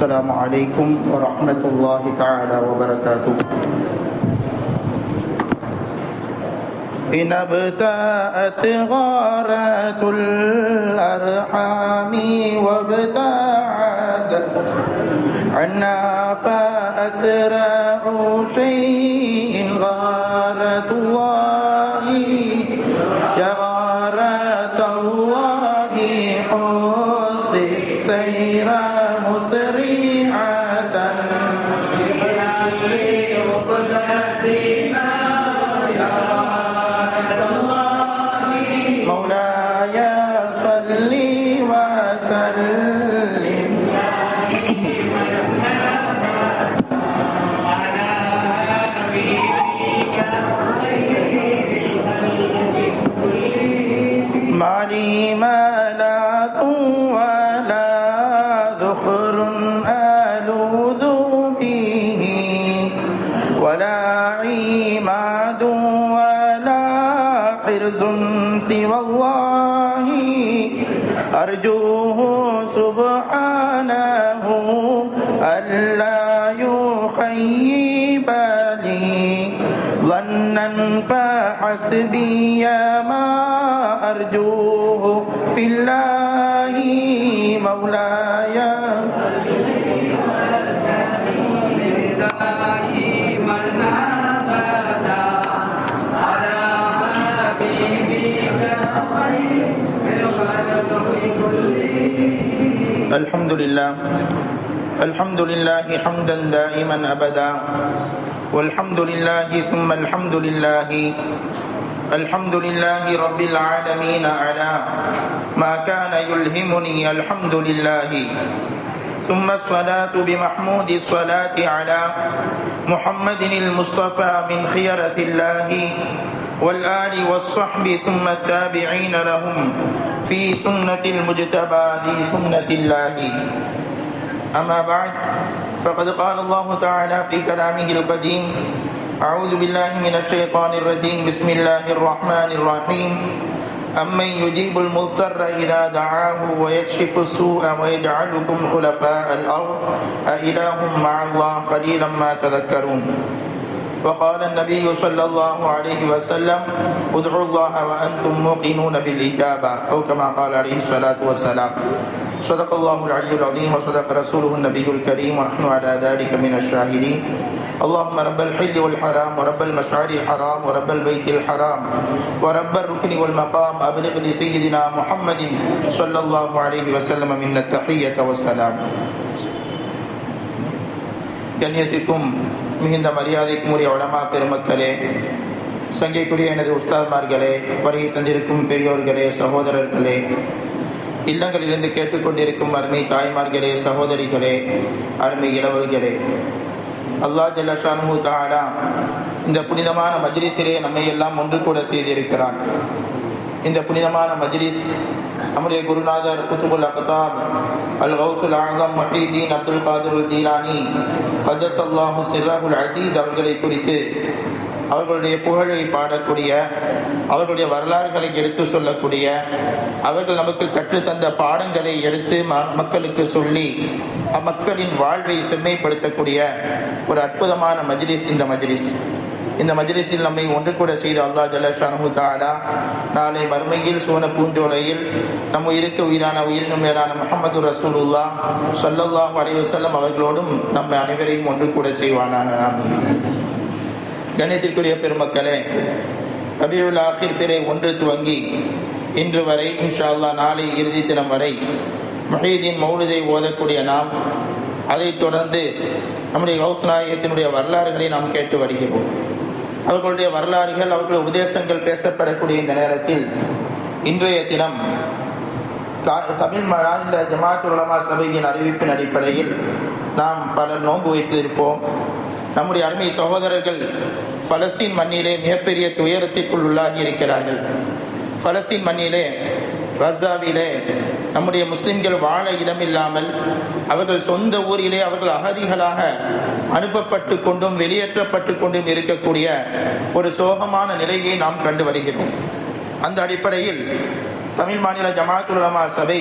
السلام عليكم ورحمة الله تعالى وبركاته. إن ابتاءت غارة الأرحام وابتعد عنا فأسرع شيء فحسبي ما أرجوه في الله مولاي. الحمد لله الحمد لله حمدا دائما أبدا. والحمد لله ثم الحمد لله الحمد لله رب العالمين على ما كان يلهمني الحمد لله. ثم الصلاة بمحمود الصلاة على محمد المصطفى من خيرة الله والآل والصحب ثم التابعين لهم في سنة المجتبى في سنة الله. أما بعد فقد قال الله تعالى في كلامه القديم أعوذ بالله من الشيطان الرجيم. بسم الله الرحمن الرحيم. أمن يجيب المضطر إذا دعاه ويكشف السوء ويجعلكم خلفاء الأرض؟ أإله مع الله قليلا ما تذكرون. وقال النبي صلى الله عليه وسلم ادعوا الله وأنتم موقنون بالإجابة. أو كما قال عليه الصلاة والسلام. صدق الله العلي العظيم وصدق رسوله النبي الكريم ونحن على ذلك من الشاهدين. اللهم رب الحل والحرام ورب المشعر الحرام ورب البيت الحرام ورب الركن والمقام أبلغ لسيدنا محمد صلى الله عليه وسلم من التحية والسلام கண்ணியத்திற்கும் மிகுந்த மரியாதைக்கும் உரிய உலமா பெருமக்களே சங்கைக்குரிய எனது உஸ்தாத்மார்களே வருகை தந்திருக்கும் பெரியோர்களே சகோதரர்களே இல்லங்களிலிருந்து கேட்டுக்கொண்டிருக்கும் அருமை தாய்மார்களே சகோதரிகளே அருமை இளவல்களே அல்லா ஜல்லஷானு தாலா இந்த புனிதமான மஜ்லிஸிலே நம்மை எல்லாம் ஒன்று கூட செய்திருக்கிறான். இந்த புனிதமான மஜ்லிஸ் நம்முடைய குருநாதர் குத்துபுல் அகதாப் அல் கௌசுல் ஆகம் மஹீதீன் அப்துல் காதர் ஜீலானி கதஸ் அல்லாஹு சிர்ராஹுல் அசீஸ் அவர்களை குறித்து அவர்களுடைய புகழை பாடக்கூடிய அவர்களுடைய வரலாறுகளை எடுத்து சொல்லக்கூடிய அவர்கள் நமக்கு கற்றுத்தந்த பாடங்களை எடுத்து மக்களுக்கு சொல்லி அம்மக்களின் வாழ்வை செம்மைப்படுத்தக்கூடிய ஒரு அற்புதமான மஜ்லிஸ் இந்த மஜ்லிஸ். இந்த மஜ்லிஸில் நம்மை ஒன்று கூட செய்த அல்லா ஜல்லஷானு தாலா நாளை மறுமையில் சூன பூஞ்சோலையில் நம்ம இருக்க உயிரான உயிரினும் மேலான முகமது ரசூலுல்லா சொல்லல்லாஹ் அலைவசல்லம் அவர்களோடும் நம்ம அனைவரையும் ஒன்று கூட செய்வானாக. கணித்திற்குரிய பெருமக்களே ரபியுல் ஆஹிர் பிறை ஒன்று துவங்கி இன்று வரை இன்ஷா அல்லா நாளை இறுதி தினம் வரை மஹீதீன் மௌலிதை ஓதக்கூடிய நாம் அதைத் தொடர்ந்து நம்முடைய கௌஸ் நாயகத்தினுடைய வரலாறுகளை நாம் கேட்டு வருகிறோம். அவர்களுடைய வரலாறுகள் அவர்களுடைய உபதேசங்கள் பேசப்படக்கூடிய இந்த நேரத்தில் இன்றைய தினம் தமிழ் மாநில ஜமாத் உலமா சபையின் அறிவிப்பின் அடிப்படையில் நாம் பலர் நோன்பு வைத்திருப்போம். நம்முடைய அருமை சகோதரர்கள் பலஸ்தீன் மண்ணிலே மிகப்பெரிய துயரத்திற்குள் உள்ளாகி இருக்கிறார்கள். பலஸ்தீன் மண்ணிலே கசாவிலே நம்முடைய முஸ்லிம்கள் வாழ இடமில்லாமல் அவர்கள் சொந்த ஊரிலே அவர்கள் அகதிகளாக அனுப்பப்பட்டு கொண்டும் வெளியேற்றப்பட்டு கொண்டும் இருக்கக்கூடிய ஒரு சோகமான நிலையை நாம் கண்டு வருகிறோம். அந்த அடிப்படையில் தமிழ் மாநில ஜமாத்துலமா சபை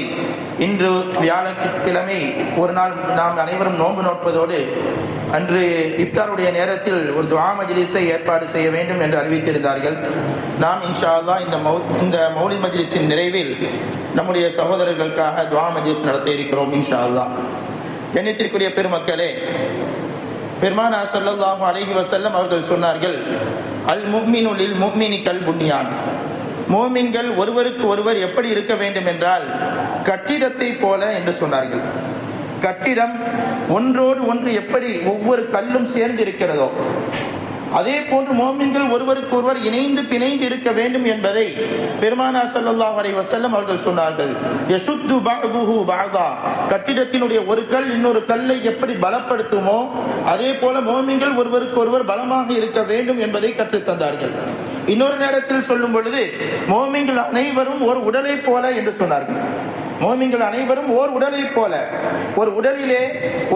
இன்று வியாழக்கிழமை ஒரு நாள் நாம் அனைவரும் நோன்பு நோட்பதோடு அன்று இஃப்தாருடைய நேரத்தில் ஒரு துவா மஜ்லிஸை ஏற்பாடு செய்ய வேண்டும் என்று அறிவித்திருந்தார்கள். நாம் இன்ஷா அல்லாஹ் இந்த மௌ இந்த மௌலி மஜ்லிஸின் நிறைவில் நம்முடைய சகோதரர்களுக்காக துவா மஜ்லிஸ் நடத்த இருக்கிறோம் இன்ஷா அல்லாஹ் கண்ணியத்திற்குரிய பெருமக்களே பெருமானா ஸல்லல்லாஹு அழகி வசல்லம் அவர்கள் சொன்னார்கள் அல் முக்மினுலில் முக்மினி கல் புண்ணியான் மோமின்கள் ஒருவருக்கு ஒருவர் எப்படி இருக்க வேண்டும் என்றால் கட்டிடத்தை போல என்று சொன்னார்கள். கட்டிடம் ஒன்றோடு ஒன்று எப்படி ஒவ்வொரு கல்லும் சேர்ந்து இருக்கிறதோ அதே போன்று மோமின்கள் ஒருவருக்கு ஒருவர் இணைந்து பிணைந்து இருக்க வேண்டும் என்பதை பெருமானா சல்லா வரை வசல்லம் அவர்கள் சொன்னார்கள். யசுத்து பஅதுஹு பாகா கட்டிடத்தினுடைய ஒரு கல் இன்னொரு கல்லை எப்படி பலப்படுத்துமோ அதே போல மோமின்கள் ஒருவருக்கு ஒருவர் பலமாக இருக்க வேண்டும் என்பதை கற்றுத் தந்தார்கள். இன்னொரு நேரத்தில் சொல்லும் பொழுது மோமின்கள் அனைவரும் ஒரு உடலை போல என்று சொன்னார்கள். மோமின்கள் அனைவரும் ஓர் உடலை போல. ஒரு உடலிலே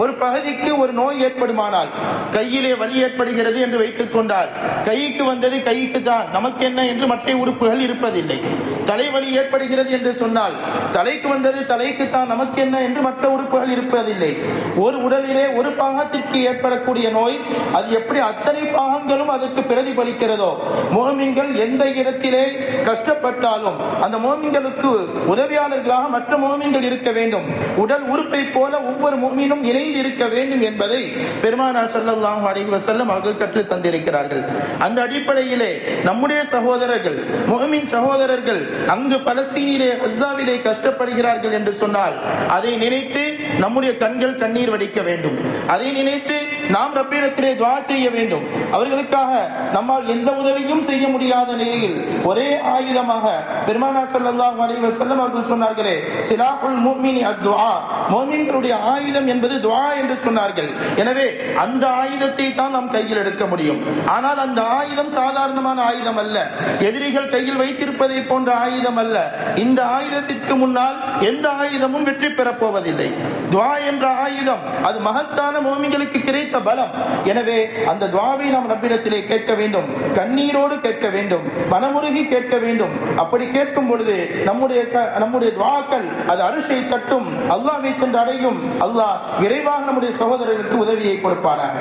ஒரு பகுதிக்கு ஒரு நோய் ஏற்படுமானால் கையிலே வலி ஏற்படுகிறது என்று வைத்துக் கொண்டால் கைக்கு வந்தது கைக்கு தான் நமக்கு என்ன என்று மற்ற உறுப்புகள் இருப்பதில்லை. தலைவலி ஏற்படுகிறது என்று சொன்னால் தலைக்கு வந்தது தலைக்கு தான் நமக்கு என்ன என்று மற்ற உறுப்புகள் இருப்பதில்லை. ஒரு உடலிலே ஒரு பாகத்திற்கு ஏற்படக்கூடிய நோய் அது எப்படி அத்தனை பாகங்களும் அதற்கு பிரதிபலிக்கிறதோ? மோமின்கள் எந்த இடத்திலே கஷ்டப்பட்டாலும் அந்த மோமின்களுக்கு உதவியாளர்களாக மற்ற மற்ற மோமின்கள் இருக்க வேண்டும். உடல் உறுப்பை போல ஒவ்வொரு மோமினும் இணைந்து இருக்க வேண்டும் என்பதை பெருமானார் ஸல்லல்லாஹு அலைஹி வஸல்லம் அவர்கள் கற்றுத் தந்திருக்கிறார்கள். அந்த அடிப்படையிலே நம்முடைய சகோதரர்கள் முகமின் சகோதரர்கள் அங்கு பலஸ்தீனிலே ஹஸ்ஸாவிலே கஷ்டப்படுகிறார்கள் என்று சொன்னால் அதை நினைத்து நம்முடைய கண்கள் கண்ணீர் வடிக்க வேண்டும். அதை நினைத்து நாம் ரப்பிடத்திலே துவா செய்ய வேண்டும். அவர்களுக்காக நம்மால் எந்த உதவியும் செய்ய முடியாத நிலையில் ஒரே ஆயுதமாக பெருமானா ஸல்லல்லாஹு அலைஹி செல்லம் அவர்கள் சொன்னார்களே சிலாஹுல் மோமினி அத்வா மோமின்களுடைய ஆயுதம் என்பது துவா என்று சொன்னார்கள். எனவே அந்த ஆயுதத்தை தான் நாம் கையில் எடுக்க முடியும். ஆனால் அந்த ஆயுதம் சாதாரணமான ஆயுதம் அல்ல. எதிரிகள் கையில் வைத்திருப்பதை போன்ற ஆயுதம் அல்ல. இந்த ஆயுதத்திற்கு முன்னால் எந்த ஆயுதமும் வெற்றி பெறப் போவதில்லை. துவா என்ற ஆயுதம் அது மகத்தான மோமிகளுக்கு கிடைத்த பலம். எனவே அந்த துவாவை நாம் ரப்பிடத்திலே கேட்க வேண்டும். கண்ணீரோடு கேட்க வேண்டும். மனமுருகி கேட்க வேண்டும். அப்படி கேட்கும் பொழுது நம்முடைய நம்முடைய துவாக்கள் அது அரிசை தட்டும். அல்லாவை சென்று அடையும். அல்லாஹ் விரைவாக நம்முடைய சகோதரர்களுக்கு உதவியை கொடுப்பாராக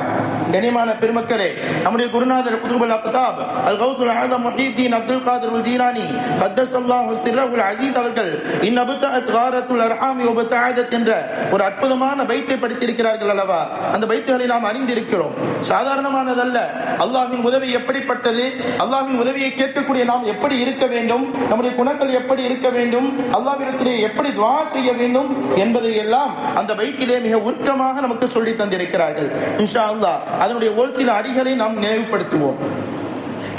கனிமான பெருமக்களே நம்முடைய குருநாதர் குதுபுல் பிரதாப் அல் கௌசுல் ஆதம் முஹீத்தீன் அப்துல் காதர் ஜீரானி கத்தஸ் அல்லாஹ் சிர்ரஹுல் அஜீஸ் அவர்கள் இன்னபுத்தஅத் காரத்துல் அர்ஹாமி வபத்தஅதத் என்ற ஒரு அற்புதமான வைத்தை படித்திருக்கிறார்கள் அல்லவா? அந்த வைத்துகளை நாம் அறிந்திருக்கிறோம். சாதாரணமானதல்ல. அல்லாஹின் உதவி எப்படிப்பட்டது? அல்லாஹின் உதவியை கேட்கக்கூடிய நாம் எப்படி இருக்க வேண்டும்? நம்முடைய குணங்கள் எப்படி இருக்க வேண்டும்? அல்லாவிடத்திலே எப்படி துவா செய்ய வேண்டும்? என்பதை எல்லாம் அந்த பைத்திலே மிக உருக்கமாக நமக்கு சொல்லி தந்திருக்கிறார்கள். இன்ஷா அல்லாஹ் அதனுடைய ஒரு சில அடிகளை நாம் நினைவுபடுத்துவோம்.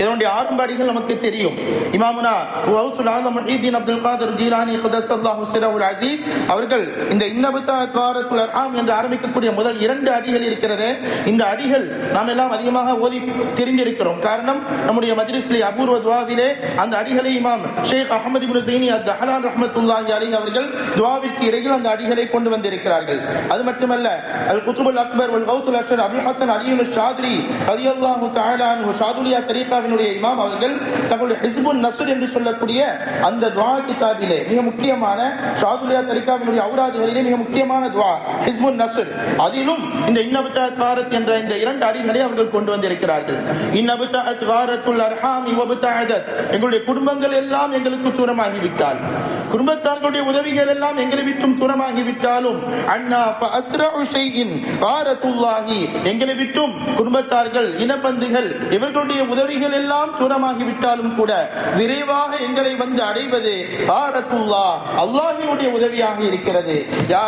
இதனுடைய ஆரம்ப அடிகள் நமக்கு தெரியும். இமாமுனா வௌசுல் ஆதம் முஹீதீன் அப்துல் காதர் ஜீலானி குதஸல்லாஹு சிரவுல் அசீஸ் அவர்கள் இந்த இன்னபுத்தா காரத்துல் அர்ஹாம் என்று ஆரம்பிக்கக்கூடிய முதல் இரண்டு அடிகள் இருக்கிறது. இந்த அடிகள் நாம் எல்லாம் அதிகமாக ஓதி தெரிந்திருக்கிறோம். காரணம் நம்முடைய மஜ்லிஸ்லி அபூர்வ துவாவிலே அந்த அடிகளை இமாம் ஷேக் அகமது இப்னு சைனி அத் தஹலான் ரஹ்மத்துல்லாஹி அலைஹி அவர்கள் துவாவிற்கு இடையில் அந்த அடிகளை கொண்டு வந்திருக்கிறார்கள். அது மட்டுமல்ல அல் குத்துபுல் அக்பர் அல் கௌசுல் அஷ்ரர் அபுல் ஹசன் அலியுல் ஷாத்ரி ரதியல்லாஹு தஆலா அன்ஹு ஷாதுலியா தரீகாவினுடைய இமாம் அவர்கள் தங்களுடைய ஹிஸ்புன் நசுர் என்று சொல்லக்கூடிய அந்த துவா கிதாபிலே மிக முக்கியமான ஷாதுலியா தரீகாவினுடைய அவுராதுகளிலே மிக முக்கியமான துவா ஹிஸ்புன் நசுர் அதிலும் இந்த இன்னபுத்த காரத் என்ற இந்த இரண்டு அடிகளை அவர்கள் கொண்டு வந்திருக்கிறார்கள். இன்னபுத்த காரத்துல் அர்ஹாம் இவபுத்த எங்களுடைய குடும்பங்கள் எல்லாம் எங்களுக்கு தூரமாகிவிட்டால். குடும்பத்தார்களுடைய உதவிகள் எல்லாம் எங்களை விட்டும் தூரமாகிவிட்டாலும் அண்ணா எங்களை விட்டும் குடும்பத்தார்கள் இனப்பந்துகள் இவர்களுடைய உதவிகள் எல்லாம் தூரமாகிவிட்டாலும் கூட விரைவாக எங்களை வந்து அடைவது காரத்துல்லா அல்லாஹினுடைய உதவியாக இருக்கிறது. யா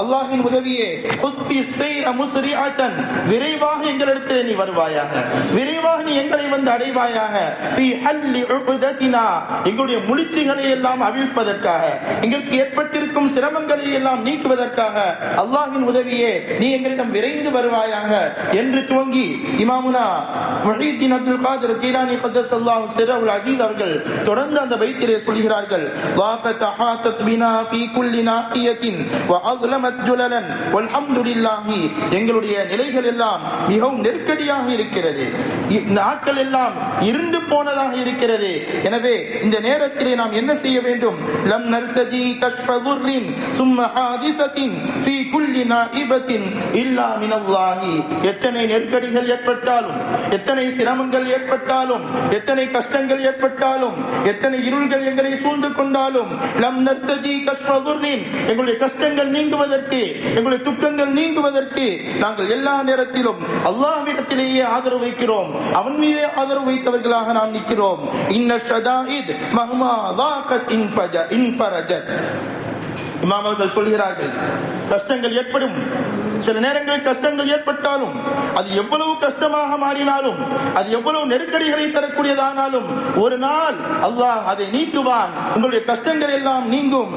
அல்லாஹின் உதவியே குத்தி செய்ர முஸ்ரிஅத்தன் விரைவாக எங்களிடத்தில் நீ வருவாயாக. விரைவாக நீ எங்களை வந்து அடைவாயாக. எங்களுடைய முடிச்சுகளை எல்லாம் எல்லாம் அவிழ்ப்பதற்காக எங்களுக்கு ஏற்பட்டிருக்கும் சிரமங்களை எல்லாம் நீக்குவதற்காக அல்லாஹின் உதவியே நீ எங்களிடம் விரைந்து வருவாயாக என்று துவங்கி இமாமுனா முஹீத்தீன் அப்துல் காதர் கீரானி கதஸ் அல்லாஹ் சிரவுல் அஜீத் அவர்கள் தொடர்ந்து அந்த பைத்திலே சொல்கிறார்கள். வாக்கத் அஹாத்தத் பினா ஃபீ குல்லி நாஹியத்தின் வ அஸ்லமத் ஜுலலன் வல்ஹம்துலில்லாஹி. எங்களுடைய நிலைகள் எல்லாம் மிகவும் நெருக்கடியாக இருக்கிறது. இந்த நாட்கள் எல்லாம் இருண்டு போனதாக இருக்கிறது. எனவே இந்த நேரத்திலே நாம் என்ன செய்ய வேண்டும். லம் நர்தஜி கஷ்ஃப துர்ரின் சும்ம ஹாதிசத்தின் ஃபீ குல்லி நாஇபத்தின் இல்லா மினல்லாஹி எத்தனை நெருக்கடிகள் ஏற்பட்டாலும் எத்தனை சிரமங்கள் ஏற்பட்டாலும் எத்தனை கஷ்டங்கள் ஏற்பட்டாலும் எத்தனை இருள்கள் எங்களை சூழ்ந்து கொண்டாலும் லம் நர்தஜி கஷ்ஃப எங்களுடைய கஷ்டங்கள் நீங்குவதற்கு எங்களுடைய துக்கங்கள் நீங்குவதற்கு நாங்கள் எல்லா நேரத்திலும் அல்லாஹ்விடத்திலேயே ஆதரவு வைக்கிறோம். அவன் மீதே ஆதரவு வைத்தவர்களாக நாம் நிற்கிறோம். இன்ன ஷதாயித் மஹ்மா தாகத் இன்ஃபரஜத். இமாம் அவர்கள் சொல்கிறார்கள் கஷ்டங்கள் ஏற்படும். சில நேரங்களில் கஷ்டங்கள் ஏற்பட்டாலும் அது எவ்வளவு கஷ்டமாக மாறினாலும் அது எவ்வளவு நெருக்கடிகளை தரக்கூடியதானாலும் ஒரு நாள் அல்லாஹ் அதை நீக்குவான். உங்களுடைய கஷ்டங்கள் எல்லாம் நீங்கும்.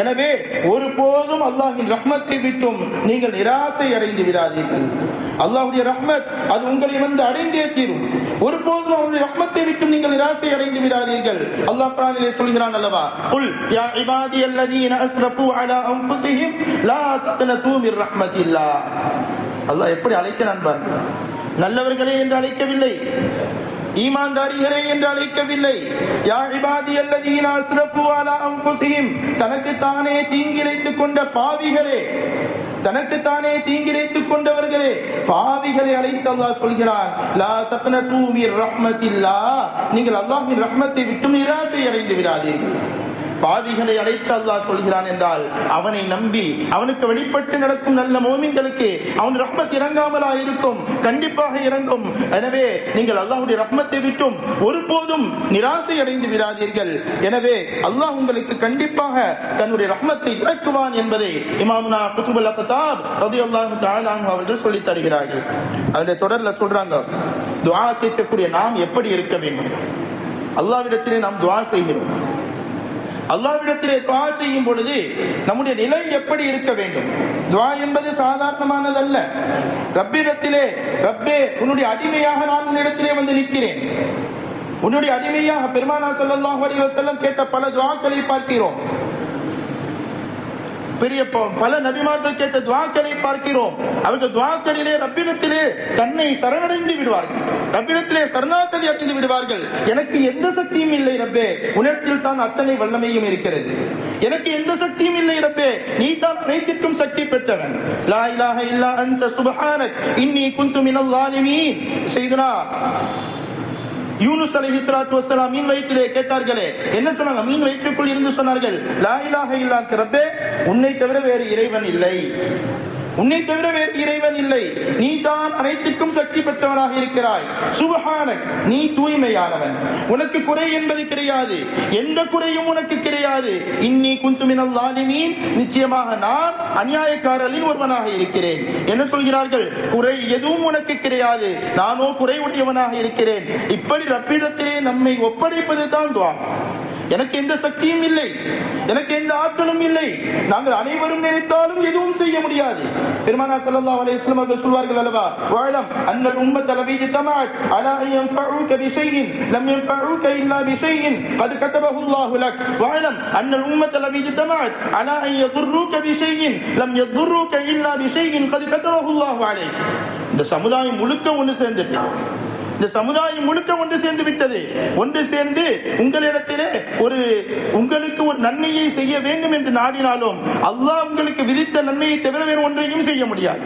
எனவே ஒருபோதும் அல்லாஹின் ரஹ்மத்தை விட்டும் நீங்கள் நிராசை அடைந்து விடாதீர்கள். அல்லாஹுடைய ரஹ்மத் அது உங்களை வந்து அடைந்தே தீரும். ஒருபோதும் அவருடைய ரஹ்மத்தை விட்டு நீங்கள் நிராசை அடைந்து விடாதீர்கள். அல்லாஹ் குர்ஆனிலே சொல்கிறான் அல்லவா குல் யா இபாதி அல்லதீன அஸ்ரஃபு அலா அன்ஃபுஸிஹிம் லா தக்னது மிர் ரஹ்மத்தில்லாஹ் அல்லாஹ் எப்படி அழைக்கிறான் பாருங்க நல்லவர்களே என்று அழைக்கவில்லை. ஈமான்தாரிகளே என்று அழைக்கவில்லை. யா இபாதி அல்லதீன அஸ்ரஃபு அலா அன்ஃபுஸிஹிம் தனக்கு தானே தீங்கிழைத்துக் கொண்ட பாவிகளே. தனக்கு தானே தீங்கிழைத்துக் கொண்டவர்களே. பாவிகளை அழைத்து அல்லாஹ் சொல்கிறான் லா தக்னது மிர் ரஹ்மத்தில்லாஹ் நீங்கள் அல்லாஹ்வின் ரஹ்மத்தை விட்டு நிராசை அடைந்து விடாதீர்கள். பாவிகளை அழைத்து அல்லாஹ் சொல்கிறான் என்றால் அவனை நம்பி அவனுக்கு வெளிப்பட்டு நடக்கும் நல்ல மோமின்களுக்கு அவன் ரஹ்மத் இறங்காமலா இருக்கும் கண்டிப்பாக இறங்கும். எனவே நீங்கள் அல்லாஹுடைய ரஹ்மத்தை விட்டும் ஒருபோதும் நிராசை அடைந்து விடாதீர்கள். எனவே அல்லாஹ் உங்களுக்கு கண்டிப்பாக தன்னுடைய ரஹ்மத்தை இறக்குவான் என்பதை இமாம்னா குத்துபுல் அக்தாப் ரலியல்லாஹு அவர்கள் சொல்லித் தருகிறார்கள். அதனுடைய தொடர்ல சொல்றாங்க துவா கேட்கக்கூடிய நாம் எப்படி இருக்க வேண்டும்? அல்லாவிடத்திலே நாம் துவா செய்கிறோம். அல்லாவிடத்திலே துவா செய்யும் பொழுது நம்முடைய நிலை எப்படி இருக்க வேண்டும்? துவா என்பது சாதாரணமானதல்ல. ரப்பிடத்திலே ரப்பே உன்னுடைய அடிமையாக நான் உன்னிடத்திலே வந்து நிற்கிறேன். உன்னுடைய அடிமையாக பெருமானா சொல்லல்லாஹ் அலைஹி செல்லம் கேட்ட பல துவாக்களை பார்க்கிறோம். பெரிய பல நபிமார்கள் கேட்ட துவாக்களை பார்க்கிறோம். அவர்கள் துவாக்களிலே ரப்பிடத்திலே தன்னை சரணடைந்து விடுவார்கள். ரப்பிடத்திலே சரணாகதி அடைந்து விடுவார்கள். எனக்கு எந்த சக்தியும் இல்லை ரப்பே. உணர்த்தில் தான் அத்தனை வல்லமையும் இருக்கிறது. எனக்கு எந்த சக்தியும் இல்லை ரப்பே. நீ தான் அனைத்திற்கும் சக்தி பெற்றவன். லா இலாஹ இல்லா அந்த சுபஹானக். இன்னி குந்து மினல் லாலிமீன் செய்துனா யூனுஸ் அலி இஸ்லாத்து வசலாம் மீன் வயிற்றிலே கேட்டார்களே என்ன சொன்னாங்க? மீன் வயிற்றுக்குள் இருந்து சொன்னார்கள் லாயிலாக இலாஹ ரப்பே உன்னை தவிர வேறு இறைவன் இல்லை. உன்னை தவிர வேறு இறைவன் இல்லை. நீ தான் அனைத்திற்கும் சக்தி பெற்றவனாக இருக்கிறாய். சுபஹானக் நீ தூய்மையானவன். உனக்கு குறை என்பது கிடையாது. எந்த குறையும் உனக்கு கிடையாது. இன்னி குந்துமினல் லாலிமீன். நிச்சயமாக நான் அநியாயக்காரரின் ஒருவனாக இருக்கிறேன். என்ன சொல்கிறார்கள்? குறை எதுவும் உனக்கு கிடையாது. நானோ குறை உடையவனாக இருக்கிறேன். இப்படி ரப்பிடத்திலே நம்மை ஒப்படைப்பது தான் துவா. எனக்கு எந்த சக்தியும் இல்லை. எனக்கு எந்த ஆற்றலும் இல்லை. நாங்கள் அனைவரும் நினைத்தாலும் எதுவும் செய்ய முடியாது. பெருமானா சல்லல்லாஹு அலைஹி வஸல்லம் அவர்கள் சொல்வார்கள் அல்லவா? வஅலம் அன்னல் உம்மத் லவி ஜதமஅத் அலா அன் யன்ஃபஉக பிஷைஇன் லம் யன்ஃபஉக இல்லா பிஷைஇன் கத் கதபஹு அல்லாஹு லக். வஅலம் அன்னல் உம்மத லவி ஜதமஅத் அலா அன் யதுர்ருக பிஷைஇன் லம் யதுர்ருக இல்லா பிஷைஇன் கத் கதபஹு அல்லாஹு அலைக் இந்த சமுதாயம் முழுக்க ஒன்று சேர்ந்துட்டு இந்த சமுதாயம் முழுக்க ஒன்று சேர்ந்து விட்டது. ஒன்று சேர்ந்து உங்களிடத்திலே ஒரு உங்களுக்கு ஒரு நன்மையை செய்ய வேண்டும் என்று நாடினாலும் அல்லாஹ் உங்களுக்கு விதித்த நன்மையை தவிர வேறு ஒன்றையும் செய்ய முடியாது.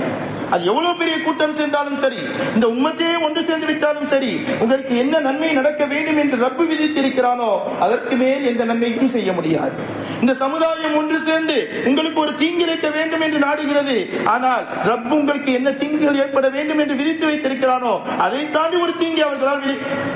அது எவ்வளவு பெரிய கூட்டம் சேர்ந்தாலும் சரி இந்த உண்மத்தையே ஒன்று சேர்ந்து விட்டாலும் சரி உங்களுக்கு என்ன நன்மை நடக்க வேண்டும் என்று ரப்பு விதித்திருக்கிறானோ அதற்கு மேல் எந்த நன்மைக்கும் செய்ய முடியாது. இந்த சமுதாயம் ஒன்று சேர்ந்து உங்களுக்கு ஒரு தீங்கிழைக்க வேண்டும் என்று நாடுகிறது. ஆனால் ரப் உங்களுக்கு என்ன தீங்குகள் ஏற்பட வேண்டும் என்று விதித்து வைத்திருக்கிறானோ அதை தாண்டி ஒரு தீங்கி அவர்களால்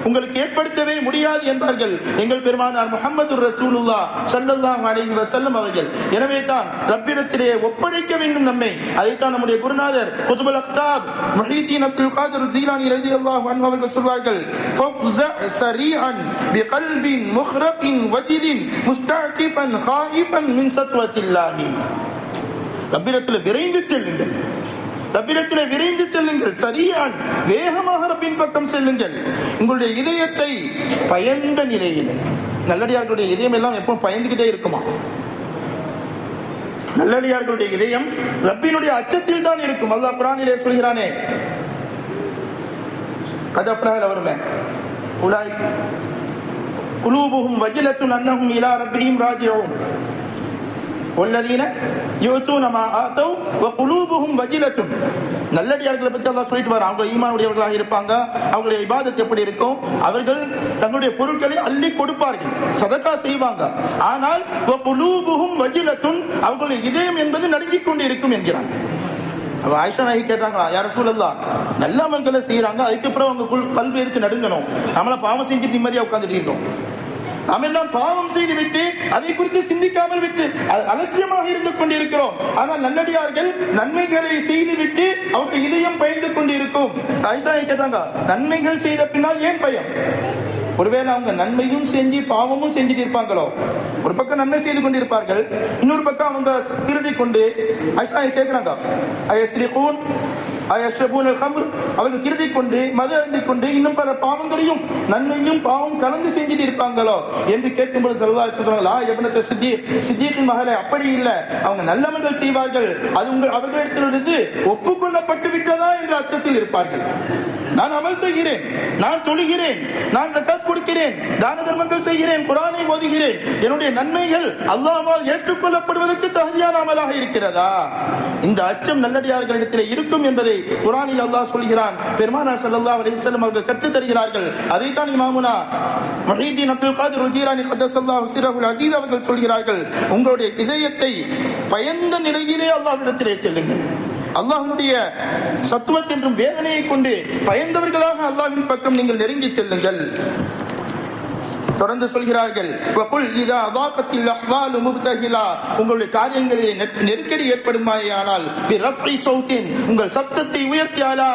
உங்களுக்கு ஏற்படுத்தவே முடியாது என்பார்கள். எங்கள் பெருமானார் முகமது ரசூலுல்லா ஸல்லல்லாஹு அலைஹி வஸல்லம் அவர்கள். எனவே தான் ரப்பிடத்திலே ஒப்படைக்க வேண்டும் நம்மை. அதைத்தான் நம்முடைய குருநாதர் குதுபுல் அக்தாப் முஹீதீன் அப்துல் காதர் ஜீலானி ரலியல்லாஹு அன்ஹு அவர்கள் சொல்வார்கள் ஃபஃஸ சரீஅன் பிகல்பின் முஹ்ரகின் வஜிதின் முஸ்தஅகிஃபன் காயிஃபன் மின் சத்வத்தில்லாஹி ரப்பிடத்தில் விரைந்து செல்லுங்கள். ரப்பிடத்தில் விரைந்து செல்லுங்கள். சரியான் வேகமாக ரப்பின் பக்கம் செல்லுங்கள். உங்களுடைய இதயத்தை பயந்த நிலையில். நல்லடியார்களுடைய இதயம் எல்லாம் எப்பவும் பயந்துகிட்டே இருக்குமா? நல்லடியார்களுடைய இதயம் ரப்பினுடைய அச்சத்தில் தான் இருக்கும். அல்லாஹ் குரானிலே சொல்கிறானே. கதஃப்ரால வருவேன் உலாய் குலூபுகும் வஜிலத்துன் அன்னஹும் இலா ரப்பியும் ராஜ்யவும் والذين يؤتون ما آتوا وقلوبهم وجلة நல்லடியார்களை பத்தி அல்லாஹ் சொல்லிட்டு வர அவங்க ஈமானுடையவர்களாக இருப்பாங்க அவங்களுடைய இபாதத் எப்படி இருக்கும் அவர்கள் தங்களுடைய பொருட்களை அள்ளி கொடுப்பார்கள் சதக்கா செய்வாங்க ஆனால் குலூபுகும் வஜிலத்துன் அவங்களுடைய இதயம் என்பது நடுங்கிக் கொண்டு இருக்கும் என்கிறான் அவ ஆயிஷா நாயகி கேட்டாங்களா யார சூழல்லா நல்ல அமல்களை செய்யறாங்க அதுக்கப்புறம் அவங்க குல்- கல்வி எதுக்கு நடுங்கணும் நம்மள பாவம் செஞ்சு நிம்மதியா உட்கார்ந்துட்டு இருக்கோம் நாம் எல்லாம் பாவம் செய்து விட்டு அதை குறித்து சிந்திக்காமல் விட்டு அலட்சியமாக இருந்து கொண்டிருக்கிறோம். ஆனால் நல்லடியார்கள் நன்மைகளை செய்து விட்டு அவருக்கு இதயம் பயந்து கொண்டிருக்கும். கேட்டாங்க நன்மைகள் செய்த பின்னால் ஏன் பயம்? ஒருவேளை அவங்க நன்மையும் செஞ்சு பாவமும் செஞ்சுட்டு இருப்பாங்களோ ஒரு பக்கம் நன்மை செய்து கொண்டிருப்பார்கள் இன்னொரு பக்கம் அவங்க திருடி கொண்டு ஆயிஷா கேட்கிறாங்க அவர்கள் திருடி கொண்டு மது அருந்திக் கொண்டு இன்னும் பல பாவங்களையும் நன்மையும் பாவம் கலந்து செஞ்சுட்டு இருப்பாங்களோ என்று கேட்கும்போது சரதாஸ் சொல்றாங்களா எவனத்தை சித்தி மகளே அப்படி இல்லை. அவங்க நல்லவர்கள் செய்வார்கள். அது உங்கள் அவர்களிடத்திலிருந்து ஒப்புக்கொள்ளப்பட்டு விட்டதா என்ற அர்த்தத்தில் இருப்பார்கள். நான் அமல் செய்கிறேன். நான் தொழுகிறேன். நான் சக்காத் கொடுக்கிறேன். தான தர்மங்கள் செய்கிறேன். குரானை ஓதுகிறேன். என்னுடைய நன்மைகள் அல்லாமல் ஏற்றுக்கொள்ளப்படுவதற்கு தகுதியான அமலாக இருக்கிறதா? இந்த அச்சம் நல்லடியார்களிடத்தில் இருக்கும் என்பதை குரானில் அல்லாஹ் சொல்கிறான். பெருமானா சல்லா அலைஹி வஸல்லம் அவர்கள் கற்றுத் தருகிறார்கள். அதைத்தான் இமாமுனா மஹீதீன் அப்துல் காதிர் ருஜீரானி கதசல்லா சிரஹுல் அசீத் அவர்கள் சொல்கிறார்கள். உங்களுடைய இதயத்தை பயந்த நிலையிலே அல்லாஹ்விடத்திலே செல்லுங்கள். அல்லாஹனுடைய சத்துவத்தென்றும் வேதனையை கொண்டு பயந்தவர்களாக அல்லாஹின் பக்கம் நீங்கள் நெருங்கி செல்லுங்கள். தொடர்ந்து சொல்கிறார்கள். உங்களுடைய காரியங்களிலே நெருக்கடி ஏற்படுமாயானால் உங்கள் சப்தத்தை உயர்த்தி அலா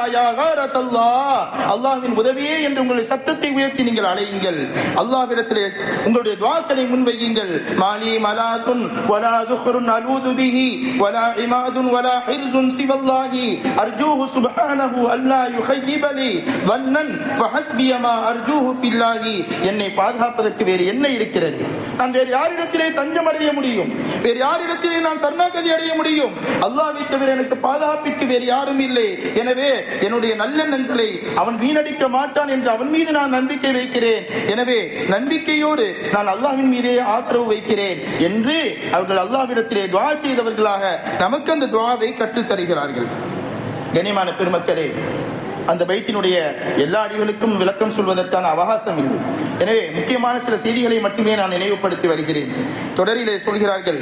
உதவியே என்று உங்களுடைய சப்தத்தை உயர்த்தி நீங்கள் அலையுங்கள் அல்லாஹிடத்திலே உங்களுடைய துவாக்களை முன்வையுங்கள். மாலி மலாதுன் வலா துஹ்ருன் அலூது பிஹி வலா இமாதுன் வலா ஹிர்சுன் சிவல்லாஹி. அர்ஜூஹு சுப்ஹானஹு அல்லா யுஹய்யிபலி வன்னன் ஃபஹஸ்பியமா அர்ஜூஹு ஃபில்லாஹி. என்னை பாதுகாப்பதற்கு வேறு என்ன இருக்கிறது? நான் வேறு யாரிடத்திலே தஞ்சம் அடைய முடியும்? வேறு யாரிடத்திலே நான் சரணாகதி அடைய முடியும்? அல்லாவை தவிர எனக்கு பாதுகாப்பிற்கு வேறு யாரும் இல்லை. எனவே என்னுடைய நல்லெண்ணங்களை அவன் வீணடிக்க மாட்டான் என்று அவன் மீது நான் நம்பிக்கை வைக்கிறேன். எனவே நம்பிக்கையோடு நான் அல்லாவின் மீதே ஆதரவு வைக்கிறேன் என்று அவர்கள் அல்லாவிடத்திலே துவா செய்தவர்களாக நமக்கு அந்த துவாவை கற்றுத் தருகிறார்கள் கனிமான பெருமக்களே அந்த பைத்தினுடைய எல்லா அடிகளுக்கும் விளக்கம் சொல்வதற்கான அவகாசம் இல்லை எனவே முக்கியமான சில செய்திகளை மட்டுமே நான் நினைவுபடுத்தி வருகிறேன். தொடரிலே சொல்கிறார்கள்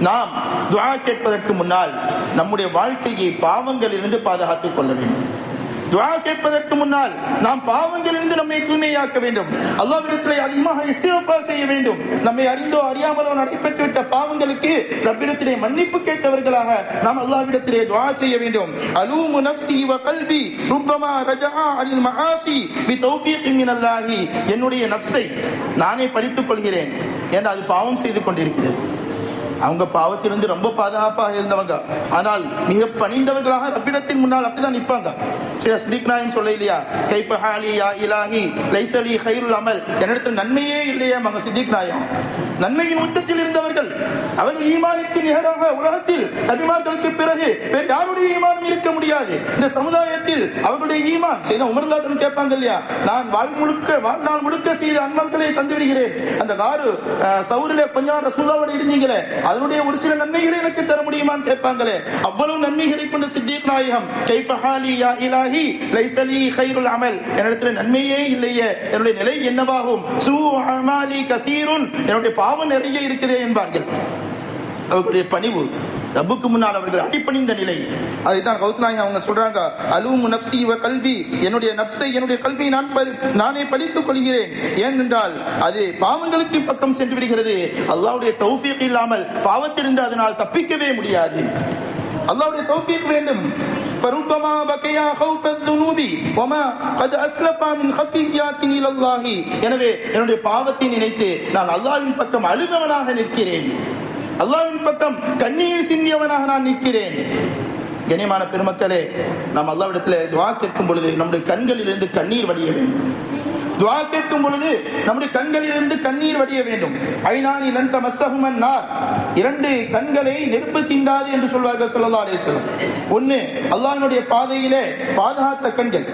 நாம் துவா கேட்பதற்கு முன்னால் நம்முடைய வாழ்க்கையை பாவங்களிலிருந்து பாதுகாத்துக் கொள்ள வேண்டும். துவா கேட்பதற்கு முன்னால் நாம் பாவங்களிலிருந்து நம்மை தூய்மையாக்க வேண்டும். அல்லாஹ்விடத்திலே அதிகமாக இஸ்திக்ஃபார் செய்ய வேண்டும். நம்மை அறிந்தோ அறியாமலோ நடைபெற்றுவிட்ட பாவங்களுக்கு ரப்பிடத்திலே மன்னிப்பு கேட்டவர்களாக நாம் அல்லாஹ்விடத்திலே துவா செய்ய வேண்டும். அலூமு நஃப்ஸி வ கல்வி ருப்பமா ரஜா அனில் மகாசி பி தௌஃபீக் மினல்லாஹி. என்னுடைய நஃப்ஸை நானே பழித்துக் கொள்கிறேன். ஏன்னா அது பாவம் செய்து கொண்டிருக்கிறது? அவங்க பாவத்திலிருந்து ரொம்ப பாதுகாப்பாக இருந்தவங்க. ஆனால் மிக பணிந்தவர்களாக ரப்பிடத்தின் முன்னால் அப்படிதான் நிற்பாங்க. சரி ஸ்ரீக் நாயம் சொல்ல இல்லையா? கைஃப ஹாலி யா இலாஹி லைசலி ஹைருல் அமல். என்னிடத்தில் நன்மையே இல்லையா அவங்க சித்திக் நாயம். நன்மையின் உச்சத்தில் இருந்தவர்கள் அவர்கள் ஈமானுக்கு நிகராக உலகத்தில் நபிமார்களுக்கு பிறகு வேறு யாருடைய ஈமானும் இருக்க முடியாது. இந்த சமுதாயத்தில் அவர்களுடைய ஈமான் செய்த உமர்தாசன் கேட்பாங்க இல்லையா? நான் வாழ் முழுக்க வாழ்நாள் முழுக்க செய்த அன்மல்களை தந்து விடுகிறேன் அந்த காரு அஹ், கொஞ்சம் ரசூலாவோட இருந்தீங்களே அதனுடைய ஒரு சில நன்மைகளை எனக்கு தர முடியுமான்னு கேட்பாங்களே. அவ்வளவு நன்மைகளை கொண்ட சித்திக் நாயகம் கைபஹாலி யா இலாஹி லைசலி ஹைருல் அமல். என்னிடத்துல நன்மையே இல்லையே. என்னுடைய நிலை என்னவாகும்? சூ அமாலி கசீருன். என்னுடைய பாவம் நிறைய இருக்குதே என்பார்கள். அவர்களுடைய பணிவு ரப்புக்கு முன்னால் அவர்கள் அடிப்பணிந்த நிலை. அதைத்தான் கௌசலாங்க அவங்க சொல்றாங்க அலுவும் நப்சி இவ கல்வி என்னுடைய நப்சை என்னுடைய கல்வியை நான் நானே படித்துக் கொள்கிறேன். ஏனென்றால் அது பாவங்களுக்கு பக்கம் சென்று விடுகிறது. அல்லாவுடைய தௌஃபீக் இல்லாமல் பாவத்திலிருந்து அதனால் தப்பிக்கவே முடியாது. அல்லாவுடைய தௌஃபீக் வேண்டும். فربما بكيا خوف الذنوب وما قد اسلف من خطيئات الى الله எனவே என்னுடைய பாவத்தை நினைத்து நான் அல்லாஹ்வின் பக்கம் அழுதவனாக நிற்கிறேன் அல்லாஹ்வின் பக்கம் கண்ணீர் சிந்தியவனாக நான் நிற்கிறேன் கண்ணியமான பெருமக்களே நாம் அல்லாவிடத்துல துவா கேட்கும் பொழுது நம்முடைய கண்களிலிருந்து கண்ணீர் வடிய வேண்டும் துவா கேட்கும் பொழுது நம்முடைய கண்களிலிருந்து கண்ணீர் வடிய வேண்டும். ஐநானி லந்த மஸ்தகுமன் நார் இரண்டு கண்களை நெருப்பு தீண்டாது என்று சொல்வார்கள் சொல்லலா அலேஸ்வரம் ஒன்னு அல்லாஹினுடைய பாதையிலே பாதுகாத்த கண்கள்.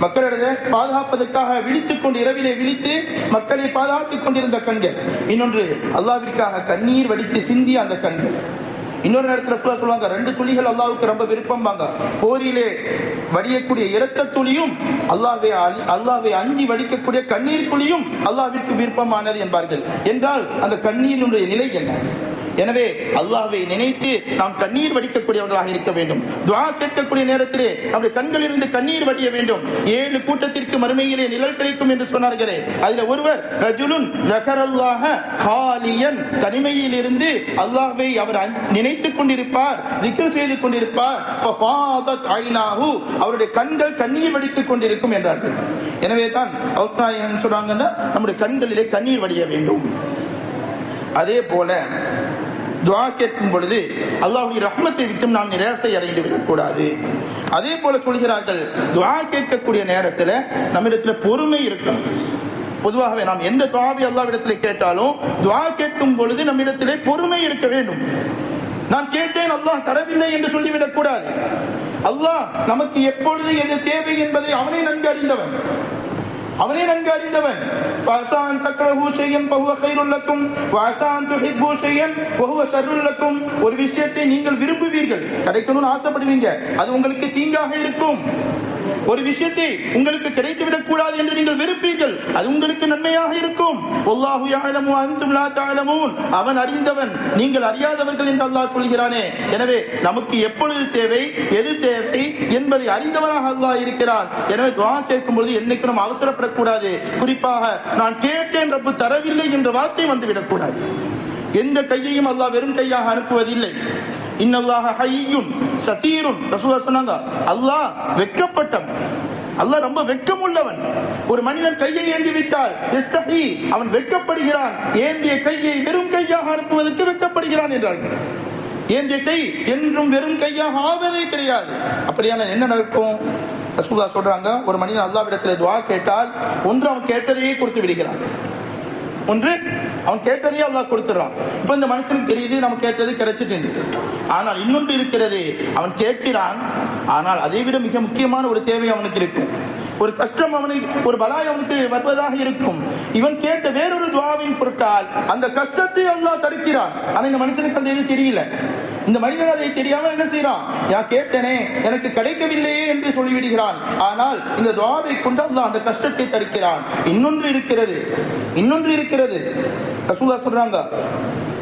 மக்களிடையே பாதுகாப்பதற்காக விழித்துக் கொண்டு இரவிலே விழித்து மக்களை பாதுகாத்துக் கொண்டிருந்த கண்கள். இன்னொன்று அல்லாவிற்காக கண்ணீர் வடித்து சிந்திய அந்த கண்கள். இன்னொரு நேரத்துல சொல்லுவாங்க ரெண்டு துளிகள் அல்லாவுக்கு ரொம்ப விருப்பம் வாங்க போரிலே வடியக்கூடிய இரத்த துளியும் அல்லாஹ்வை அல்லாவை அஞ்சி வடிக்கக்கூடிய கண்ணீர் துளியும் அல்லாவிற்கு விருப்பமானது என்பார்கள். என்றால் அந்த கண்ணீரினுடைய நிலை என்ன? எனவே அல்லாஹ்வை நினைத்து நாம் கண்ணீர் வடிக்கக்கூடியவர்களாக இருக்க வேண்டும். துவா கேட்கக்கூடிய நேரத்திலே நம்முடைய கண்களில் இருந்து கண்ணீர் வடிய வேண்டும். ஏழு கூட்டத்திற்கு மறுமையிலே நிழல் கிடைக்கும் என்று சொன்னார்களே. அதுல ஒருவர் ரஜுலுன் ஜகரல்லாஹ ஹாலியன். தனிமையில் இருந்து அல்லாஹ்வை அவர் நினைத்துக் கொண்டிருப்பார் திக்கர் செய்து கொண்டிருப்பார். அவருடைய கண்கள் கண்ணீர் வடித்துக் கொண்டிருக்கும் என்றார்கள். எனவே தான் சொல்றாங்கன்னா நம்முடைய கண்களிலே கண்ணீர் வடிய வேண்டும். அதே போல துவா கேட்கும் பொழுது அல்லாஹ்வுடைய ரஹ்மத்தை விட்டும் நாம் நிராசை அடைந்து விடக்கூடாது. அதே போல சொல்கிறார்கள் துவா கேட்கக்கூடிய நேரத்தில் நம்மிடத்துல பொறுமை இருக்கும். பொதுவாகவே நாம் எந்த துவாவை அல்லாவிடத்திலே கேட்டாலும் துவா கேட்கும் பொழுது நம்மிடத்திலே பொறுமை இருக்க வேண்டும். நான் கேட்டேன் அல்லாஹ் தரவில்லை என்று சொல்லிவிடக் கூடாது அல்லாஹ் நமக்கு எப்பொழுது எது தேவை என்பதை அவனே நன்கு அறிந்தவன். அவனே நன்கு அறிந்தவன் வாசான் தக்கரஹு செய்யும் பகுவ கைருள்ளக்கும் வாசான் துஹிப்பு செய்யும் பகுவ ஒரு விஷயத்தை நீங்கள் விரும்புவீர்கள் கிடைக்கணும்னு ஆசைப்படுவீங்க அது உங்களுக்கு தீங்காக இருக்கும். ஒரு விஷயத்தை உங்களுக்கு கிடைத்துவிடக் கூடாது என்று நீங்கள் வெறுப்பீர்கள். அது உங்களுக்கு நன்மையாக இருக்கும். வல்லாஹு யஅலமு அன்தும் லா அவன் அறிந்தவன். நீங்கள் அறியாதவர்கள் என்று அல்லாஹ் சொல்கிறானே. எனவே நமக்கு எப்பொழுது தேவை எது தேவை என்பதை அறிந்தவனாக அல்லாஹ் இருக்கிறான். எனவே துவா கேட்கும் பொழுது என்னைக்கு நாம் அவசரப்படக்கூடாது. குறிப்பாக நான் கேட்டேன் ரப்பு தரவில்லை என்ற வார்த்தை வந்துவிடக் கூடாது எந்த கையையும் அல்லாஹ் வெறும் கையாக அனுப்புவதில்லை. இன்னல்லாஹ ஹையுன் சதீருன் ரசூலா சொன்னாங்க அல்லாஹ் வெக்கப்பட்டவன் அல்லாஹ் ரொம்ப வெக்கம் உள்ளவன் ஒரு மனிதன் கையை ஏந்தி விட்டால் எஸ்தபி அவன் வெட்கப்படுகிறான். ஏந்திய கையை வெறும் கையாக அனுப்புவதற்கு வெட்கப்படுகிறான் என்றார்கள். ஏந்திய கை என்றும் வெறும் கையாக ஆவதே கிடையாது. அப்படியான என்ன நடக்கும்? ரசூலா சொல்றாங்க ஒரு மனிதன் அல்லாவிடத்தில் துவா கேட்டால் ஒன்று அவன் கேட்டதையே கொடுத்து விடுகிறான். ஒன்று அவன் கேட்டதையே அல்லாஹ் கொடுத்துறான். இப்ப இந்த மனுஷனுக்கு தெரியுது நம்ம கேட்டது கிடைச்சிட்டு ஆனால் இன்னொன்று இருக்கிறது அவன் கேட்கிறான் ஆனால் அதை விட மிக முக்கியமான ஒரு தேவை அவனுக்கு இருக்கும். ஒரு கஷ்டம் அவனுக்கு ஒரு பலாய் அவனுக்கு வருவதாக இருக்கும். இவன் கேட்ட வேறொரு துவாவின் பொருட்டால் அந்த கஷ்டத்தை அல்லாஹ் தடுக்கிறான். ஆனா இந்த மனுஷனுக்கு அந்த இது தெரியல. இந்த மனிதன் அதை தெரியாமல் என்ன செய்யறான் நான் கேட்டனே எனக்கு கிடைக்கவில்லையே என்று சொல்லிவிடுகிறான். ஆனால் இந்த துவாவை கொண்டு அல்லாஹ் அந்த கஷ்டத்தை தடுக்கிறான். இன்னொன்று இருக்கிறது இன்னொன்று இருக்கிறது. ரசூலா சொல்றாங்க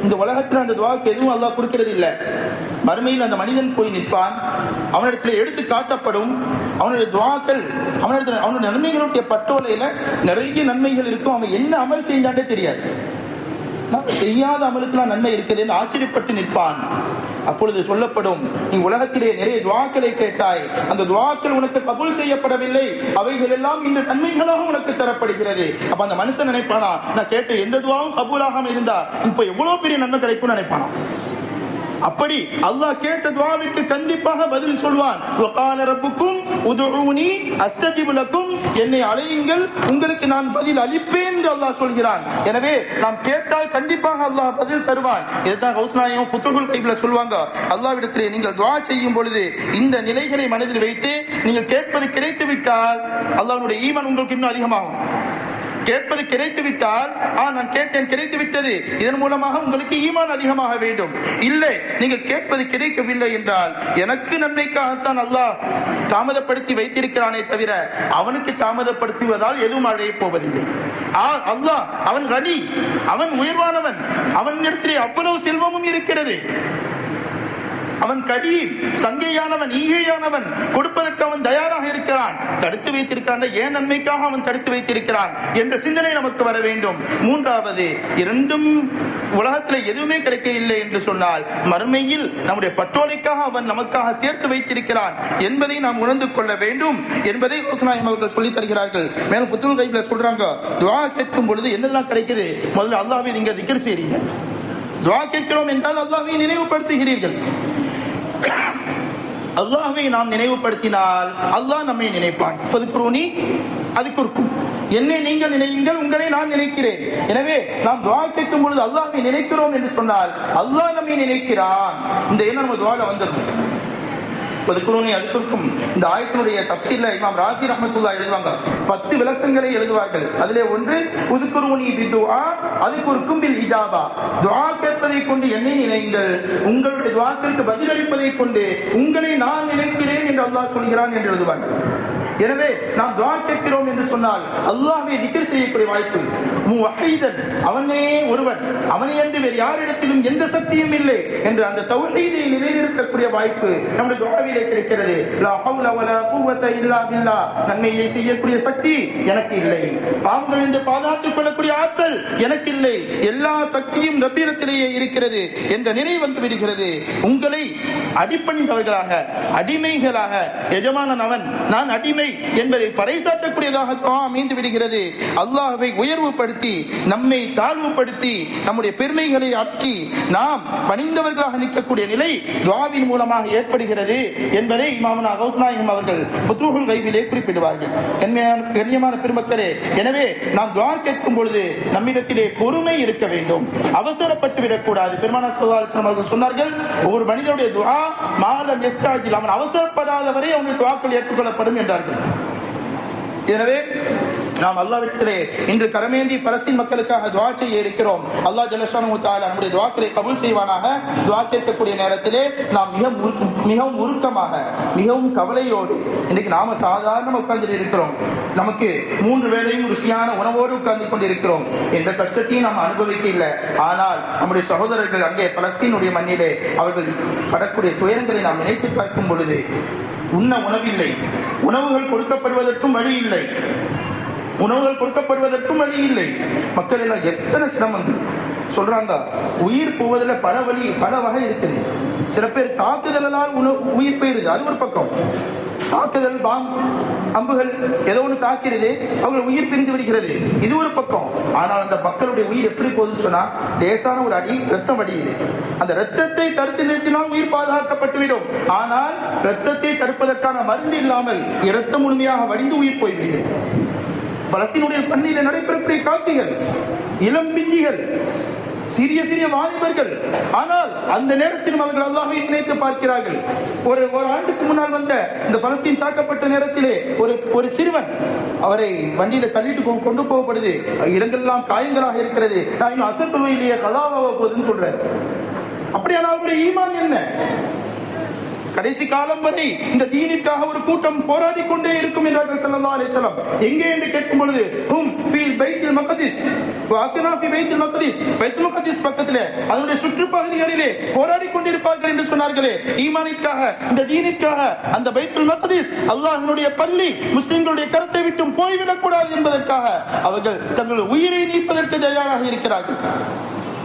இந்த உலகத்தில் அந்த துவாவுக்கு எதுவும் அல்லாஹ் கொடுக்கிறது இல்லை மறுமையில் அந்த மனிதன் போய் நிற்பான். அவனிடத்தில் எடுத்து காட்டப்படும். அவனுடைய துவாக்கள் அவனிடத்தில் அவனுடைய நன்மைகளுடைய பட்டோலையில நிறைய நன்மைகள் இருக்கும். அவன் என்ன அமல் செஞ்சாண்டே தெரியாது. செய்யாத அமலுக்கெல்லாம் நன்மை இருக்குதுன்னு ஆச்சரியப்பட்டு நிற்பான். அப்பொழுது சொல்லப்படும் நீ உலகத்திலே நிறைய துவாக்களை கேட்டாய். அந்த துவாக்கள் உனக்கு கபூல் செய்யப்படவில்லை. அவைகள் எல்லாம் இன்று நன்மைகளாக உனக்கு தரப்படுகிறது. அப்ப அந்த மனுஷன் நினைப்பானா நான் கேட்ட எந்த துவாவும் கபூலாகாம இருந்தா இப்ப எவ்வளவு பெரிய நன்மை கிடைக்கும்னு நினைப்பானா? அப்படி அல்லாஹ் கேட்ட துவாவிற்கு கண்டிப்பாக பதில் சொல்வான். வகால ரப்புக்கும் உதுஊனி என்னை அழையுங்கள் உங்களுக்கு நான் பதில் அளிப்பேன் என்று அல்லாஹ் சொல்கிறான். எனவே நாம் கேட்டால் கண்டிப்பாக அல்லாஹ் பதில் தருவான். இதுதான் கௌஸ்நாயகம் புத்துகுல் கைபில சொல்லுவாங்க? அல்லாவிடத்திலே நீங்கள் துவா செய்யும் பொழுது இந்த நிலைகளை மனதில் வைத்து நீங்கள் கேட்பது கிடைத்து விட்டால் அல்லாஹ்வுடைய ஈமான் உங்களுக்கு இன்னும் அதிகமாகும். கேட்பது கிடைத்து விட்டால் ஆ நான் கேட்டேன் கிடைத்து விட்டது இதன் மூலமாக உங்களுக்கு ஈமான் அதிகமாக வேண்டும். இல்லை நீங்கள் கேட்பது கிடைக்கவில்லை என்றால் எனக்கு நன்மைக்காகத்தான் அல்லாஹ் தாமதப்படுத்தி வைத்திருக்கிறானே தவிர அவனுக்கு தாமதப்படுத்துவதால் எதுவும் அழையப் போவதில்லை. அல்லாஹ் அவன் கனி அவன் உயர்வானவன். அவன் இடத்திலே அவ்வளவு செல்வமும் இருக்கிறது. அவன் கரீம் சங்கையானவன் ஈகையானவன் கொடுப்பதற்கு அவன் தயாராக இருக்கிறான். தடுத்து வைத்திருக்கிறான் ஏன் நன்மைக்காக அவன் தடுத்து வைத்திருக்கிறான் என்ற சிந்தனை நமக்கு வர வேண்டும். மூன்றாவது இரண்டும் உலகத்தில் எதுவுமே கிடைக்க இல்லை என்று சொன்னால் மறுமையில் நம்முடைய பட்டோலைக்காக அவன் நமக்காக சேர்த்து வைத்திருக்கிறான் என்பதை நாம் உணர்ந்து கொள்ள வேண்டும் என்பதை நாயம் அவர்கள் சொல்லித் தருகிறார்கள். மேலும் புத்துல் கைபில் சொல்றாங்க துவா கேட்கும் பொழுது என்னெல்லாம் கிடைக்குது? முதல்ல அல்லாவை நீங்க திக்கர் செய்றீங்க. துவா கேட்கிறோம் என்றால் அல்லாவை நினைவுபடுத்துகிறீர்கள். அல்லாஹ்வை நாம் நினைவுபடுத்தினால் அல்லாஹ் நம்மை நினைப்பான். ஃபதுக்ரூனி அதுக்கு இருக்கும் என்னை நீங்கள் நினையுங்கள் உங்களை நான் நினைக்கிறேன். எனவே நாம் துவா கேட்கும் பொழுது அல்லாஹ்வை நினைக்கிறோம் என்று சொன்னால் அல்லாஹ் நம்மை நினைக்கிறான். இந்த எண்ணம் நம்ம துவால வந்தது. ஃபதுக்ரூனி அதுக்கும் இந்த ஆயத்தினுடைய தப்சீல்ல இமாம் ராஜி ரஹமத்துல்லா எழுதுவாங்க. பத்து விளக்கங்களை எழுதுவார்கள். அதிலே ஒன்று உதுக்குருனி அதுக்கு அதுக்குருக்கும் பில் இஜாபா. துஆ கேட்பதை கொண்டு என்னை நினைங்கள் உங்களுடைய துவாக்கிற்கு பதிலளிப்பதை கொண்டு உங்களை நான் நினைக்கிறேன் என்று அல்லாஹ் சொல்கிறான் என்று எழுதுவார்கள் எனவே நாம் துவா கேட்கிறோம் என்று சொன்னால் அல்லாஹ்வை திக்ர் செய்யக்கூடிய வாய்ப்பு. அவனே ஒருவன். அவனை என்று வேறு யாரிடத்திலும் எந்த சக்தியும் இல்லை என்று அந்த தௌஹீதை நிறைவேற்றக்கூடிய வாய்ப்பு நம்முடைய துவாவிலே கிடைக்கிறது. லா ஹவுல வலா இல்லா நன்மையை செய்யக்கூடிய சக்தி எனக்கு இல்லை. பாவங்கள் என்று பாதுகாத்துக் கொள்ளக்கூடிய ஆற்றல் எனக்கு இல்லை. எல்லா சக்தியும் ரப்பிடத்திலேயே இருக்கிறது என்ற நினைவு வந்து விடுகிறது. உங்களை அடிப்பணிந்தவர்களாக அடிமைகளாக எஜமானன் அவன் நான் அடிமை என்பதை பறைசாட்டக்கூடியதாக அமைந்து விடுகிறது. அல்லாஹை உயர்வுபடுத்தி நம்மை தாழ்வுபடுத்தி நம்முடைய பெருமைகளை அடக்கி நாம் பணிந்தவர்களாக நிற்கக்கூடிய நிலை துவாவின் மூலமாக ஏற்படுகிறது என்பதை இமாமனா கௌஸ்நாயகம் அவர்கள் புத்தூகல் கைவிலே குறிப்பிடுவார்கள். கண்ணியமான பெருமக்களே எனவே நாம் துவா கேட்கும் பொழுது நம்மிடத்திலே பொறுமை இருக்க வேண்டும். அவசரப்பட்டு விடக்கூடாது. பெருமான சல்லாஹம் அவர்கள் சொன்னார்கள் ஒரு மனிதனுடைய துவா மாலம் எஸ்தாஜில் அவன் அவசரப்படாதவரை அவனுடைய துவாக்கள் ஏற்றுக்கொள்ளப்படும் என்றார்கள். எனவே நாம் அல்லாவிடத்திலே இன்று கரமேந்தி பலஸ்தீன் மக்களுக்காக துவா செய்ய இருக்கிறோம். அல்லாஹ் ஜலசானு தாலா நம்முடைய துவாக்களை கபுல் செய்வானாக. துவா கேட்கக்கூடிய நேரத்திலே நாம் மிக மிகவும் உருக்கமாக மிகவும் கவலையோடு இன்னைக்கு நாம சாதாரண உட்கார்ந்து இருக்கிறோம். நமக்கு மூன்று வேளையும் ருசியான உணவோடு உட்கார்ந்து கொண்டிருக்கிறோம். எந்த கஷ்டத்தையும் நாம் அனுபவிக்க இல்லை ஆனால் நம்முடைய சகோதரர்கள் அங்கே பலஸ்தீனுடைய மண்ணிலே அவர்கள் படக்கூடிய துயரங்களை நாம் நினைத்து பார்க்கும் பொழுது உண்ண உணவில்லை. உணவுகள் கொடுக்கப்படுவதற்கும் வழி இல்லை உணவுகள் கொடுக்கப்படுவதற்கும் வழி இல்லை மக்கள் எல்லாம் எத்தனை சிரமம் சொல்றாங்க உயிர் போவதில் பல வழி பல வகை இருக்குது. சில பேர் தாக்குதலால் உணவு உயிர் போயிருது. அது ஒரு பக்கம். தாக்குதல் பாம்பு அம்புகள் ஏதோ ஒன்று தாக்கிறது அவர்கள் உயிர் பிரிந்து விடுகிறது. இது ஒரு பக்கம். ஆனால் அந்த மக்களுடைய உயிர் எப்படி போகுதுன்னு சொன்னா லேசான ஒரு அடி ரத்தம் அடியுது. அந்த ரத்தத்தை தடுத்து நிறுத்தினால் உயிர் பாதுகாக்கப்பட்டுவிடும். ஆனால் ரத்தத்தை அதற்கான மருந்து இல்லாமல் இரத்தம் முழுமையாக வடிந்து உயிர் போய்விடுகிறது பலத்தினுடைய பள்ளியில நடைபெறக்கூடிய காட்சிகள் இளம் பிஞ்சிகள் சிறிய சிறிய வாலிபர்கள். ஆனால் அந்த நேரத்திலும் அவர்கள் அல்லாஹை நினைத்து பார்க்கிறார்கள். ஒரு ஒரு ஆண்டுக்கு முன்னால் வந்த இந்த பலத்தின் தாக்கப்பட்ட நேரத்திலே ஒரு ஒரு சிறுவன் அவரை வண்டியில தள்ளிட்டு கொண்டு போகப்படுது. இடங்கள்லாம் காயங்களாக இருக்கிறது. நான் இன்னும் அசல் அசத்துவையிலேயே கதாவாக போகுதுன்னு சொல்றேன் அப்படியானால் அவருடைய ஈமான் என்ன? கடைசி காலம் வரை இந்த தீனிற்காக ஒரு கூட்டம் போராடி கொண்டே இருக்கும் என்றார்கள் ஸல்லல்லாஹு எங்கே என்று கேட்கும் பொழுது ஹும் ஃபீல் பைத்தில் மக்கதிஸ் வாக்கனா பைத்தில் மக்கதிஸ் மக்திஸ் மக்கதிஸ் பக்கத்திலே அதனுடைய சுற்றுப்பகுதிகளிலே போராடி கொண்டிருப்பார்கள் என்று சொன்னார்களே ஈமானிற்காக இந்த தீனிற்காக அந்த பைத்துல் மக்கதிஸ் அல்லாஹனுடைய பள்ளி முஸ்லிம்களுடைய கருத்தை விட்டும் போய்விடக்கூடாது என்பதற்காக அவர்கள் தங்கள் உயிரை நீப்பதற்கு தயாராக இருக்கிறார்கள்.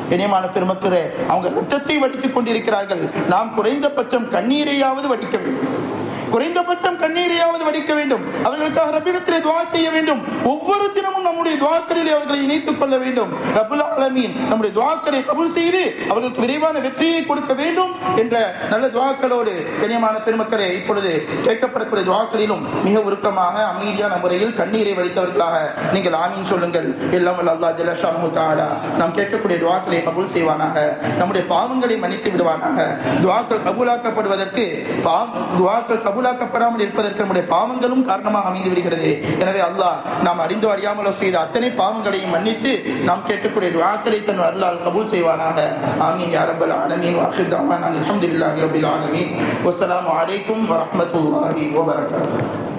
இனியமான பெருமக்களே அவங்க ரத்தத்தை வடித்துக் கொண்டிருக்கிறார்கள். நாம் குறைந்தபட்சம் கண்ணீரையாவது வடிக்க வேண்டும். குறைந்தபட்சம் கண்ணீரையாவது வடிக்க வேண்டும். அவர்களுக்காக ரப்பிடத்திலே துவா செய்ய வேண்டும். ஒவ்வொரு தினமும் நம்முடைய துவாக்களிலே அவர்களை இணைத்துக் கொள்ள வேண்டும். ரபுல் அலமீன் நம்முடைய துவாக்களை கபுல் செய்து அவர்களுக்கு விரைவான வெற்றியை கொடுக்க வேண்டும் என்ற நல்ல துவாக்களோடு கனியமான பெருமக்களை இப்பொழுது கேட்கப்படக்கூடிய துவாக்களிலும் மிக உருக்கமாக அமைதியான முறையில் கண்ணீரை வடித்தவர்களாக நீங்கள் ஆமீன் சொல்லுங்கள். எல்லாம் அல்லா அல்லாஹ் ஜல்லஷானு நாம் கேட்கக்கூடிய துவாக்களை கபூல் செய்வானாக. நம்முடைய பாவங்களை மன்னித்து விடுவானாக. துவாக்கள் கபூலாக்கப்படுவதற்கு பாவ துவாக்கள் கபூலாக்கப்படாமல் இருப்பதற்கு நம்முடைய பாவங்களும் காரணமாக அமைந்து விடுகிறது. எனவே அல்லாஹ் நாம் அறிந்தோ அறியாமலோ செய்த அத்தனை பாவங்களையும் மன்னித்து நாம் கேட்கக்கூடிய துவாக்களை தன் அருளால் கபூல் செய்வானாக. ஆமீன் யா ரப்பல் ஆலமீன் வாஹிர் தஅவானா அல்ஹம்துலில்லாஹி ரப்பில் ஆலமீன். வஸ்ஸலாமு அலைக்கும் வரஹ்மத்துல்லாஹி வபரகாத்துஹு